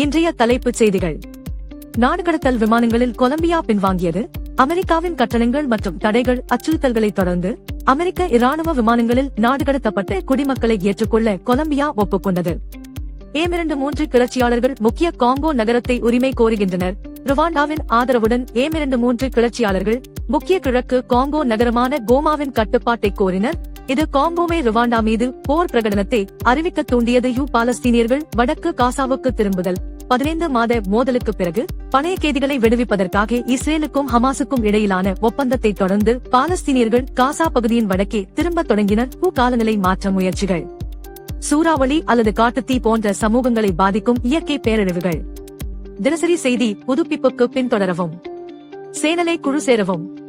இன்றைய தலைப்புச் செய்திகள். நாடுகடத்தல் விமானங்களில் கொலம்பியா பின்வாங்கியது. அமெரிக்காவின் கட்டணங்கள் மற்றும் தடைகள் அச்சுறுத்தல்களை தொடர்ந்து அமெரிக்க இராணுவ விமானங்களில் நாடுகடத்தப்பட்ட குடிமக்களை ஏற்றுக்கொள்ள கொலம்பியா ஒப்புக்கொண்டது. ஏமிரண்டு மூன்று கிளர்ச்சியாளர்கள் முக்கிய காங்கோ நகரத்தை உரிமை கோருகின்றனர். ருவாண்டாவின் ஆதரவுடன் ஏமிரண்டு மூன்று கிளர்ச்சியாளர்கள் முக்கிய கிழக்கு காங்கோ நகரமான கோமாவின் கட்டுப்பாட்டை கோரினர். இது காங்கோமே ருவாண்டா மீது போர் பிரகடனத்தை அறிவிக்க தூண்டியது யூ பாலஸ்தீனியர்கள் வடக்கு காசாவுக்கு திரும்புதல். பதினைந்து மாத மோதலுக்கு பிறகு பணைய கேதிகளை விடுவிப்பதற்காக இஸ்ரேலுக்கும் ஹமாசுக்கும் இடையிலான ஒப்பந்தத்தை தொடர்ந்து பாலஸ்தீனியர்கள் காசா பகுதியின் வடக்கே திரும்ப தொடங்கினர். பூ காலநிலை மாற்ற முயற்சிகள். சூறாவளி அல்லது காட்டுத்தீ போன்ற சமூகங்களை பாதிக்கும் இயற்கை பேரழிவுகள். தினசரி செய்தி புதுப்பிப்புக்கு பின்தொடரவும். சேனலை குழு சேரவும்.